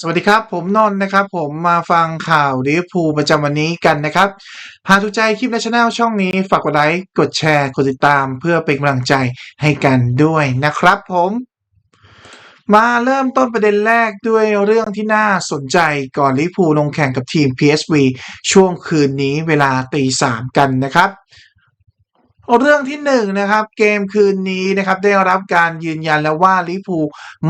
สวัสดีครับ ผมนนท์นะครับ ผมมาฟังข่าวลิเวอร์พูลประจำวันนี้กันนะครับหากถูกใจคลิปและช anel ช่องนี้ ฝากกดไลค์กดแชร์ กดติดตามเพื่อเป็นกำลังใจให้กันด้วยนะครับผมมาเริ่มต้นประเด็นแรกด้วยเรื่องที่น่าสนใจก่อนลิเวอร์พูลลงแข่งกับทีม PSV ช่วงคืนนี้เวลาตีสามกันนะครับเรื่องที่หนึ่งนะครับเกมคืนนี้นะครับได้รับการยืนยันแล้วว่าลิพู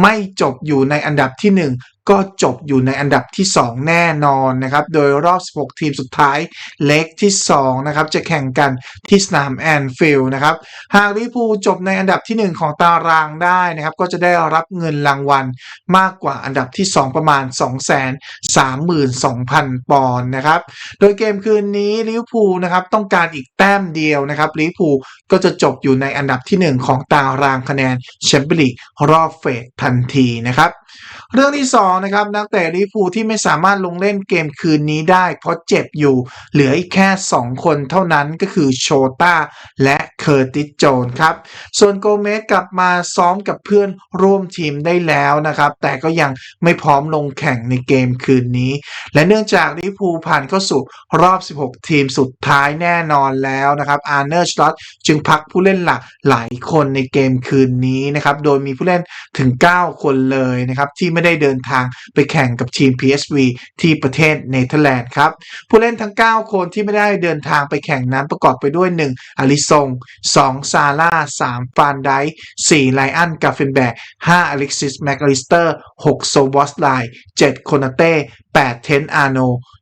ไม่จบอยู่ในอันดับที่หนึ่ง ก็จบอยู่ในอันดับที่ 2 แน่นอนนะครับ โดยรอบ 16 ทีมสุดท้ายเล็กที่ 2 นะครับ จะแข่งกันที่สนามแอนฟิลด์นะครับ หากลิเวอร์พูลจบในอันดับที่ 1 ของตารางได้นะครับ ก็จะได้รับเงินรางวัลมากกว่าอันดับที่ 2 ประมาณ 232,000 ปอนด์นะครับ โดยเกมคืนนี้ลิเวอร์พูลนะครับต้องการอีกแต้มเดียวนะครับลิเวอร์พูลก็จะจบอยู่ในอันดับที่ 1 ของตารางคะแนนแชมเปี้ยนลีกรอบเฟสทันทีนะครับเรื่องที่2นะครับนักเตะลิเวอร์พูที่ไม่สามารถลงเล่นเกมคืนนี้ได้ เพราะเจ็บอยู่เหลืออีกแค่ 2 คนเท่านั้นก็คือโชต้าและเคอร์ติสโจนครับ ส่วนโกเมสกลับมาซ้อมกับเพื่อนร่วมทีมได้แล้วนะครับ แต่ก็ยังไม่พร้อมลงแข่งในเกมคืนนี้ และเนื่องจากลิเวอร์พูผ่านเข้าสู่รอบ 16 ทีมสุดท้ายแน่นอนแล้วนะครับอาร์เนอร์สลอตจึงพักผู้เล่นหลักหลายคนในเกมคืนนี้นะครับโดยมีผู้เล่นถึง 9 คนเลยนะครับที่ไม่ได้เดินทางไปแข่งกับทีม PSV ที่ประเทศเนเธอร์แลนด์ครับ ผู้เล่นทั้ง 9 คนที่ไม่ได้เดินทางไปแข่งนั้นประกอบไปด้วย 1. อลิซง 2. ซาร่า 3. ฟานได 4. ไลอันกาเฟนแบก 5. อเล็กซิสแมคลิสเตอร์ 6. โซวอสไล 7. โคนาเต้ 8. เทนอาโน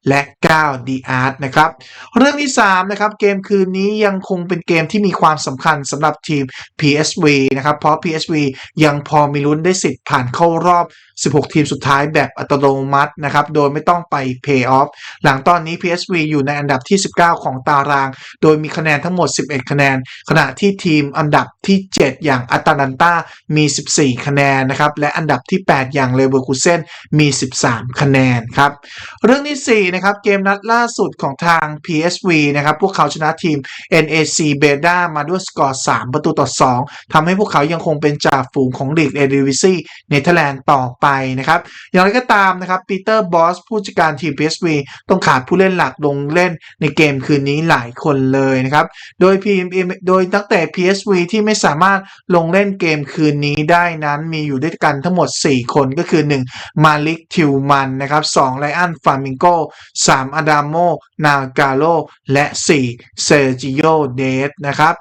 และ 9. ดีอาร์ตนะครับ เรื่องที่ 3 นะครับ เกมคืนนี้ยังคงเป็นเกมที่มีความสำคัญสำหรับทีม PSV นะครับ เพราะ PSV ยังพอมีลุ้นได้สิทธิ์ผ่านเข้ารอบ 16 ทีมสุดท้ายแบบอัตโนมัตินะครับ โดยไม่ต้องไป Pay Off หลังตอนนี้ PSV อยู่ในอันดับที่ 19 ของตาราง โดยมีคะแนนทั้งหมด 11 คะแนน ขณะที่ทีมอันดับ ที่ 7 อย่างอัตแลนตามี 14 คะแนนนะครับ และอันดับที่ 8 อย่างเลเวอร์คูเซนมี 13 คะแนนครับ เรื่องที่4นะครับเกมนัดล่าสุดของทาง PSV นะครับพวกเขาชนะทีม NAC b e d a มาด้วยสกอร์ 3 ประตูต่อ 2ทำให้พวกเขายังคงเป็นจ่าฝูงของลีกเอดิวิซีเนเธอร์แลนด์ต่อไปนะครับ อย่างไรก็ตามนะครับปีเตอร์บอสผู้จัดการทีม PSV ต้องขาดผู้เล่นหลักลงเล่นในเกมคืนนี้หลายคนเลยนะครับ โดย PM โดยนักเตะ PSV ที่ไม่สามารถลงเล่นเกมคืนนี้ได้นั้นมีอยู่ด้วยกันทั้งหมด 4 คนก็คือ 1. มาลิกทิวมันนะครับ 2. ไลอันฟามิงโก 3. อดามโม นาการโล และ 4. เซอร์จิโอเดสนะครับ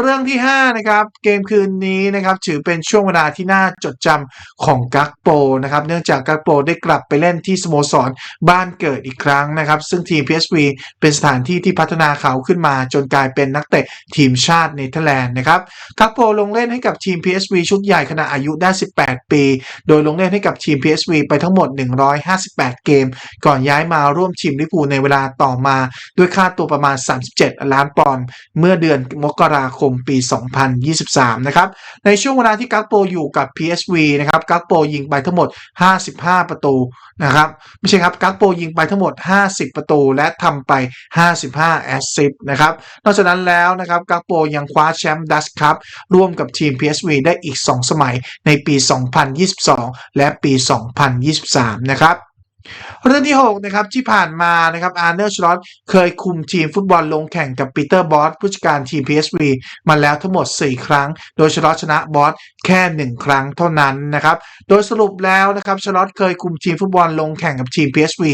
เรื่องที่5นะครับเกมคืนนี้นะครับถือเป็นช่วงเวลาที่น่าจดจำของกักโปนะครับเนื่องจากกักโปได้กลับไปเล่นที่สโมสรบ้านเกิดอีกครั้งนะครับ ซึ่งทีม PSV เป็นสถานที่ที่พัฒนาเขาขึ้นมาจนกลายเป็นนักเตะทีมชาติเนเธอร์แลนด์นะครับกักโปลงเล่นให้กับทีม PSV ชุดใหญ่ขณะอายุได้ 18 ปี โดยลงเล่นให้กับทีม PSV ไปทั้งหมด 158 เกม ก่อนย้ายมาร่วมทีมลิเวอร์พูในเวลาต่อมา ด้วยค่าตัวประมาณ 37 ล้านปอนด์เมื่อเดือนมกราคมปี 2023 นะครับ ในช่วงเวลาที่กักโปอยู่กับ PSV นะครับกักโปยิงไปทั้งหมด 55 ประตูนะครับ ไม่ใช่ครับกักโปยิงไปทั้งหมด 50 ประตู และทำไป 55 แอสซิสต์นะครับ นอกจากนั้นแล้วนะครับกักโปยังคว้าแชมป์ดัชคัพร่วมกับทีม PSV ได้อีก 2 สมัยในปี 2022 และปี 2023 นะครับ เรื่องที่ 6 นะครับ ที่ผ่านมานะครับอาร์เนอร์ชลอตเคยคุมทีมฟุตบอลลงแข่งกับปีเตอร์บอสผู้จัดการทีม PSV มาแล้วทั้งหมด 4 ครั้ง โดยชลอตชนะบอสแค่ 1 ครั้งเท่านั้นนะครับ โดยสรุปแล้วนะครับชลอตเคยคุมทีมฟุตบอลลงแข่งกับทีม PSV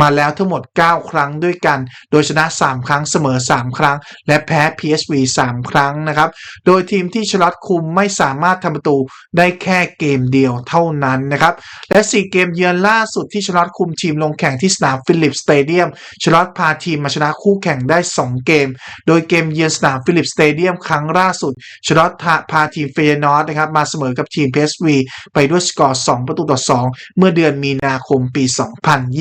มาแล้วทั้งหมด 9 ครั้งด้วยกัน โดยชนะ 3 ครั้งเสมอ 3 ครั้ง และแพ้ PSV 3 ครั้งนะครับ โดยทีมที่ชลอตคุมไม่สามารถทำประตูได้แค่เกมเดียวเท่านั้นนะครับ และ 4 เกมเยือนล่าสุดที่ชลอตคุมทีมลงแข่งที่สนามฟิลิปสเตเดียมชลอตพาทีมมาชนะคู่แข่งได้ 2 เกม โดยเกมเยือนสนามฟิลิปสเตเดียมครั้งล่าสุดชลอตพาทีมเฟยนอร์ดนะครับมาเสมอกับทีม PSV ไปด้วยสกอร์ 2 ประตูต่อ 2 เมื่อเดือนมีนาคมปี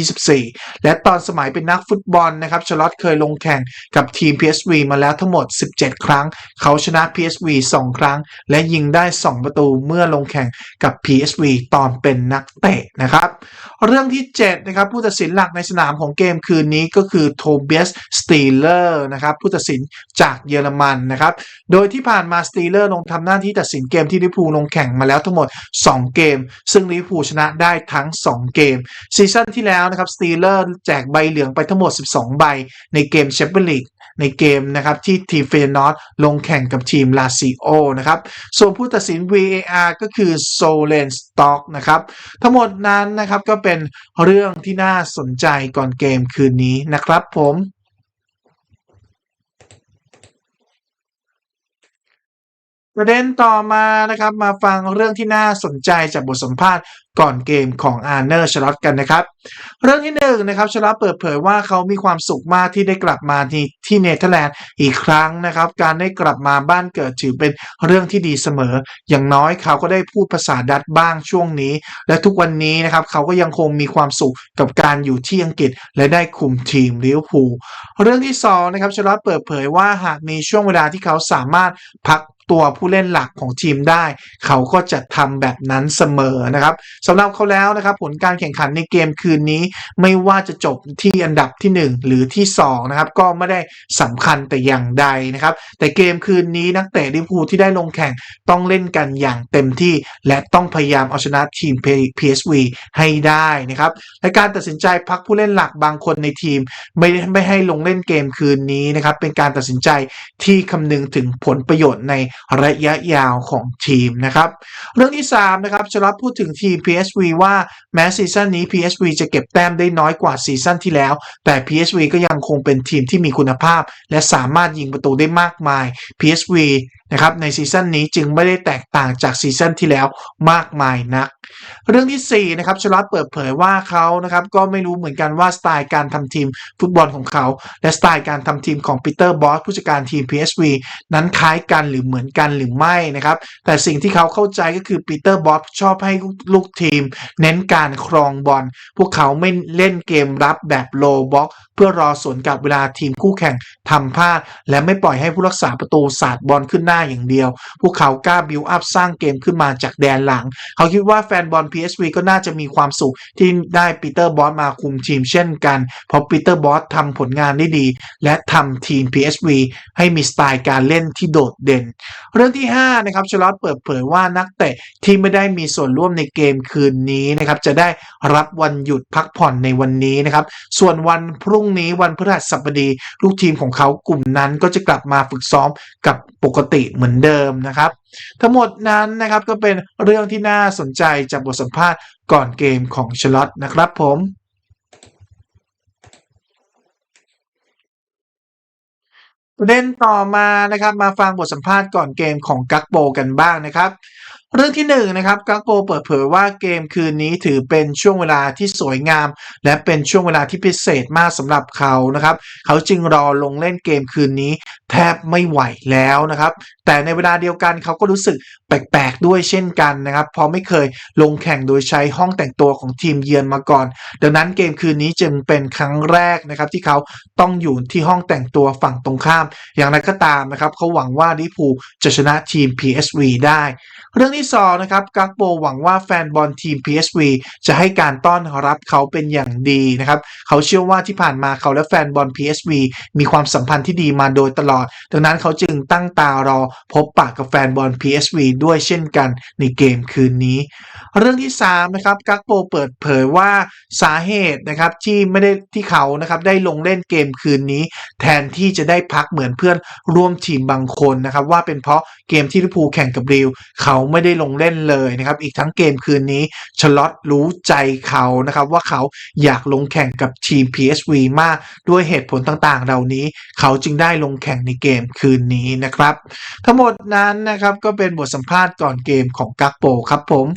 2024 และตอนสมัยเป็นนักฟุตบอลนะครับชลอตเคยลงแข่งกับทีม PSV มาแล้วทั้งหมด 17 ครั้ง เขาชนะ PSV 2 ครั้ง และยิงได้ 2 ประตูเมื่อลงแข่งกับ PSV ตอนเป็นนักเตะนะครับ เรื่องที่ 7 นะครับนะครับผู้ตัดสินหลักในสนามของเกมคืนนี้ก็คือโทเบียสสตีเลอร์นะครับผู้ตัดสินจากเยอรมันนะครับโดยที่ผ่านมาสตีเลอร์ลงทำหน้าที่ตัดสินเกมที่ลิพูลลงแข่งมาแล้วทั้งหมด 2 เกม ซึ่งลิพูชนะได้ทั้ง 2 เกมซีซั่นที่แล้วนะครับสตีเลอร์แจกใบเหลืองไปทั้งหมด 12 ใบในเกมแชมเปี้ยนลีก ในเกมนะครับที่ทีมเฟยนอตลงแข่งกับทีมลาซิโอนะครับส่วนผู้ตัดสิน VAR ก็คือโซเลนสต็อกนะครับทั้งหมดนั้นนะครับก็เป็นเรื่องที่น่าสนใจก่อนเกมคืนนี้นะครับผม ประเด็นต่อมานะครับมาฟังเรื่องที่น่าสนใจจากบทสัมภาษณ์ก่อนเกมของอาร์เนอร์ชลอตกันนะครับ เรื่องที่หนึ่งนะครับชลอตเปิดเผยว่าเขามีความสุขมากที่ได้กลับมาที่ที่เนเธอร์แลนด์อีกครั้งนะครับ การได้กลับมาบ้านเกิดถือเป็นเรื่องที่ดีเสมอ อย่างน้อยเขาก็ได้พูดภาษาดัตช์บ้างช่วงนี้ และทุกวันนี้นะครับเขาก็ยังคงมีความสุขกับการอยู่ที่อังกฤษ และได้คุมทีมลิเวอร์พูลเรื่องที่สองนะครับชลอตเปิดเผยว่าหากมีช่วงเวลาที่เขาสามารถพัก ตัวผู้เล่นหลักของทีมได้ เขาก็จะทำแบบนั้นเสมอนะครับสำหรับเขาแล้วนะครับ ผลการแข่งขันในเกมคืนนี้ ไม่ว่าจะจบที่อันดับที่ 1 หรือที่2นะครับก็ไม่ได้สำคัญแต่อย่างใดนะครับ แต่เกมคืนนี้นักเตะลิเวอร์พูลที่ได้ลงแข่งต้องเล่นกันอย่างเต็มที่ และต้องพยายามเอาชนะทีม PSV ให้ได้นะครับและการตัดสินใจพักผู้เล่นหลักบางคนในทีม ไม่ได้ไม่ให้ลงเล่นเกมคืนนี้นะครับเป็นการตัดสินใจที่คำนึงถึงผลประโยชน์ในระยะยาวของทีมนะครับเรื่องที่3นะครับชลับพูดถึงทีม PSV ว่าแม้ซีซั่นนี้ PSV จะเก็บแต้มได้น้อยกว่าซีซั่นที่แล้ว แต่ PSV ก็ยังคงเป็นทีมที่มีคุณภาพ และสามารถยิงประตูได้มากมาย PSV นะครับในซีซั่นนี้จึงไม่ได้แตกต่างจากซีซั่นที่แล้วมากมายนัก เรื่องที่4นะครับชลอตเปิดเผยว่าเขานะครับก็ไม่รู้เหมือนกันว่าสไตล์การทำทีมฟุตบอลของเขา และสไตล์การทำทีมของปีเตอร์บอสผู้จัดการทีม PSV นั้นคล้ายกันหรือเหมือนกันหรือไม่นะครับแต่สิ่งที่เขาเข้าใจก็คือปีเตอร์บอสชอบให้ลูกทีม เน้นการครองบอลพวกเขาไม่เล่นเกมรับแบบโลบ็อก เพื่อรอสวนกลับเวลาทีมคู่แข่งทำพลาด และไม่ปล่อยให้ผู้รักษาประตูสาดบอลขึ้นหน้าอย่างเดียว พวกเขากล้าบิวอัพสร้างเกมขึ้นมาจากแดนหลัง เขาคิดว่าแฟนบอล PSV ก็น่าจะมีความสุขที่ได้ปีเตอร์บอสมาคุมทีมเช่นกัน เพราะปีเตอร์บอสทำผลงานได้ดี และทำทีม PSV ให้มีสไตล์การเล่นที่โดดเด่น เรื่องที่ 5 นะครับชลอตเปิดเผยว่านักเตะที่ไม่ได้มีส่วนร่วมในเกมคืนนี้นะครับจะได้รับวันหยุดพักผ่อนในวันนี้นะครับส่วนวันพรุ่งงนี้วันพฤหัสบดี ลูกทีมของเขากลุ่มนั้นก็จะกลับมาฝึกซ้อมกับปกติเหมือนเดิมนะครับ ทั้งหมดนั้นนะครับก็เป็นเรื่องที่น่าสนใจจากบทสัมภาษณ์ก่อนเกมของชลอตนะครับผมประเด็นต่อมานะครับมาฟังบทสัมภาษณ์ก่อนเกมของกักโปกันบ้างนะครับ เรื่องที่หนึ่งนะครับกักโปเปิดเผยว่าเกมคืนนี้ถือเป็นช่วงเวลาที่สวยงาม และเป็นช่วงเวลาที่พิเศษมากสำหรับเขานะครับ เขาจึงรอลงเล่นเกมคืนนี้ แทบไม่ไหวแล้วนะครับ แต่ในเวลาเดียวกันเขาก็รู้สึกแปลกๆด้วยเช่นกันนะครับเพราะไม่เคยลงแข่งโดยใช้ห้องแต่งตัวของทีมเยือนมาก่อน ดังนั้นเกมคืนนี้จึงเป็นครั้งแรกนะครับที่เขาต้องอยู่ที่ห้องแต่งตัวฝั่งตรงข้าม อย่างไรก็ตามนะครับเขาหวังว่าลิพูจะชนะทีม PSV ได้ เรื่องที่สองนะครับกักโปหวังว่าแฟนบอลทีม PSV จะให้การต้อนรับเขาเป็นอย่างดีนะครับเขาเชื่อว่าที่ผ่านมาเขาและแฟนบอล PSV มีความสัมพันธ์ที่ดีมาโดยตลอด ดังนั้นเขาจึงตั้งตารอพบปะกับแฟนบอล PSV ด้วยเช่นกันในเกมคืนนี้ เรื่องที่3นะครับกักโปเปิดเผยว่าสาเหตุนะครับที่ไม่ได้ที่เขานะครับได้ลงเล่นเกมคืนนี้ แทนที่จะได้พักเหมือนเพื่อนร่วมทีมบางคนนะครับว่าเป็นเพราะเกมที่ลิเวอร์พูลแข่งกับริวเขาไม่ได้ลงเล่นเลยนะครับอีกทั้งเกมคืนนี้ชลอตรู้ใจเขานะครับว่าเขาอยากลงแข่งกับทีม PSV มากด้วยเหตุผลต่างๆ เหล่านี้เขาจึงได้ลงแข่งในเกมคืนนี้นะครับ ทั้งหมดนั้นนะครับก็เป็นบทสัมภาษณ์ก่อนเกมของกักโปครับผม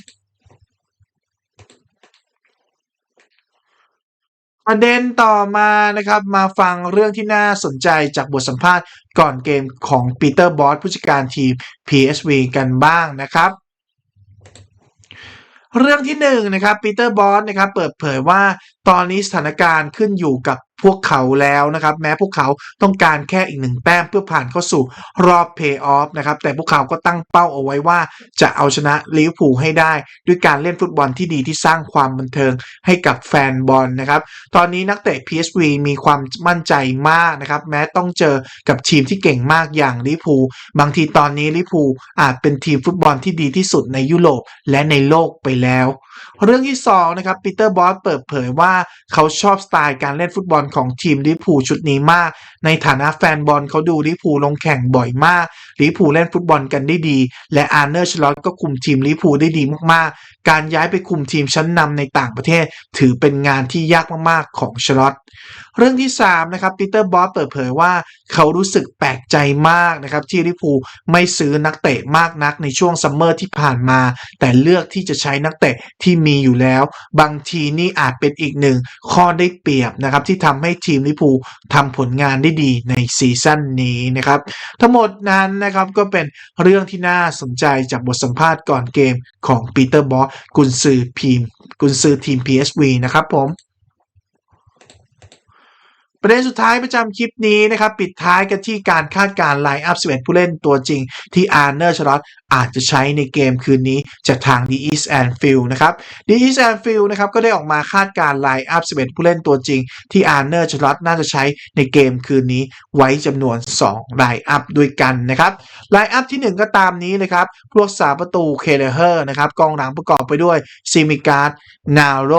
ประเด็นต่อมานะครับมาฟังเรื่องที่น่าสนใจจากบทสัมภาษณ์ก่อนเกมของปีเตอร์บอสผู้จัดการทีม PSV กันบ้างนะครับเรื่องที่หนึ่งนะครับปีเตอร์บอสนะครับเปิดเผยว่าตอนนี้สถานการณ์ขึ้นอยู่กับ พวกเขาแล้วนะครับ แม้พวกเขาต้องการแค่อีกหนึ่งแต้มเพื่อผ่านเข้าสู่รอบเพย์ออฟนะครับ แต่พวกเขาก็ตั้งเป้าเอาไว้ว่า จะเอาชนะลิเวอร์พูลให้ได้ ด้วยการเล่นฟุตบอลที่ดีที่สร้างความบันเทิงให้กับแฟนบอลนะครับ ตอนนี้นักเตะ PSV มีความมั่นใจมากนะครับ แม้ต้องเจอกับทีมที่เก่งมากอย่างลิเวอร์พูลบางทีตอนนี้ลิเวอร์พูลอาจเป็นทีมฟุตบอลที่ดีที่สุดในยุโรปและในโลกไปแล้ว เรื่องที่2นะครับปีเตอร์บอสเปิดเผยว่าเขาชอบสไตล์การเล่นฟุตบอลของทีมลิเวอร์พูชุดนี้มาก ในฐานะแฟนบอลเขาดูลิเวอร์พูลงแข่งบ่อยมากลิเวอร์พูเล่นฟุตบอลกันได้ดี และอาร์เนอร์ชลอตก็คุมทีมลิเวอร์พูได้ดีมากๆ การย้ายไปคุมทีมชั้นนำในต่างประเทศ ถือเป็นงานที่ยากมากๆของชลอตเรื่องที่3นะครับปีเตอร์บอสเปิดเผยว่าเขารู้สึกแปลกใจมากนะครับที่ลิเวอร์พูไม่ซื้อนักเตะมากนักในช่วงซัมเมอร์ที่ผ่านมา แต่เลือกที่จะใช้นักเตะที่มีอยู่แล้ว บางทีนี่อาจเป็นอีกหนึ่งข้อได้เปรียบนะครับที่ทำให้ทีมลิพูทำผลงานได้ดีในซีซั่นนี้นะครับทั้งหมดนั้นนะครับก็เป็นเรื่องที่น่าสนใจจากบทสัมภาษณ์ก่อนเกมของปีเตอร์บอสกุนซือทีมกุนซือทีม PSV นะครับผม ประเด็นสุดท้ายประจำคลิปนี้นะครับปิดท้ายกันที่การคาดการไลน์อัพ 11 ผู้เล่นตัวจริง ที่อาร์เนอร์ชลอตอาจจะใช้ในเกมคืนนี้จากทาง d e s a n f i e l d นะครับ d e s a n f i e l d นะครับก็ได้ออกมาคาดการไลน์อัพ 11 ผู้เล่นตัวจริง ที่อาร์เนอร์ชลอตน่าจะใช้ในเกมคืนนี้ไว้จำนวน2ไลน์อัพด้วยกันนะครับไลน์อัพที่ 1 ก็ตามนี้เลยครับพวกสาประตูเคเลเฮอร์นะครับกองหลังประกอบไปด้วยซิมิการ์ดนาโร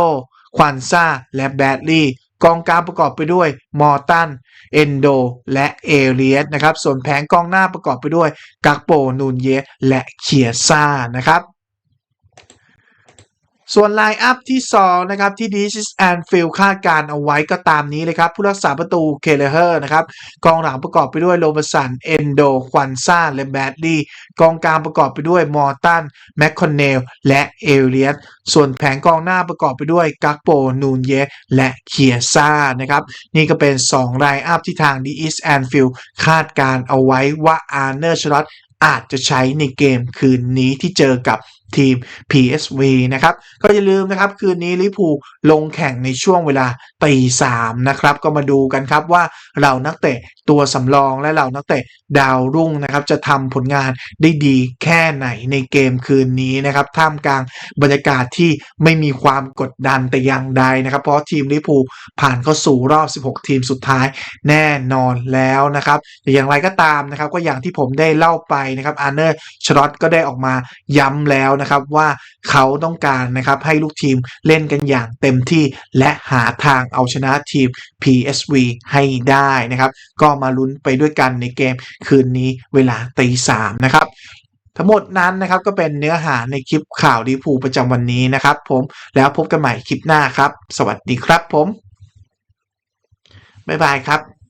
ควานซาและแบดลีย์ กองกลางประกอบไปด้วยมอร์ตันเอนโด และเอเลียสนะครับส่วนแผงกองหน้าประกอบไปด้วยกักโปนูนเยสและเคียซ่านะครับ ส่วนไลน์อัพที่ 2 นะครับ ที่ดิชิสแอนฟิลคาดการเอาไว้ก็ตามนี้เลยครับ ผู้รักษาประตูเคเลเฮอร์นะครับกองหลังประกอบไปด้วยโรบสันเอนโดควันซ่าและแบดลีย์กองกลางประกอบไปด้วยมอร์ตันแมคคอนเนลและเอเลียสส่วนแผงกองหน้าประกอบไปด้วยกักโปนูนเยและเคียซ่านะครับนี่ก็เป็น 2 ไลน์อัพที่ทาง The East Anfield คาดการเอาไว้ว่าอาร์เนอร์ชลอตอาจจะใช้ในเกมคืนนี้ที่เจอกับ ทีม PSV นะครับ ก็อย่าลืมนะครับคืนนี้ลิพูลงแข่งในช่วงเวลาตีสามนะครับ ก็มาดูกันครับว่าเรานักเตะตัวสำรองและเรานักเตะดาวรุ่งนะครับ จะทำผลงานได้ดีแค่ไหนในเกมคืนนี้นะครับ ท่ามกลางบรรยากาศที่ไม่มีความกดดันแต่อย่างใดนะครับ เพราะทีมลิพูผ่านเข้าสู่รอบ 16 ทีมสุดท้ายแน่นอนแล้วนะครับแต่อย่างไรก็ตามนะครับ ก็อย่างที่ผมได้เล่าไปนะครับอาร์เนอร์ชลอตก็ได้ออกมาย้ำแล้วนะครับว่าเขาต้องการนะครับให้ลูกทีมเล่นกันอย่างเต็มที่และหาทางเอาชนะทีม PSV ให้ได้นะครับก็มาลุ้นไปด้วยกันในเกมคืนนี้เวลาตีสามนะครับทั้งหมดนั้นนะครับก็เป็นเนื้อหาในคลิปข่าวดีพูประจำวันนี้นะครับ ผมแล้วพบกันใหม่คลิปหน้าครับ สวัสดีครับผม บ๊ายบายครับ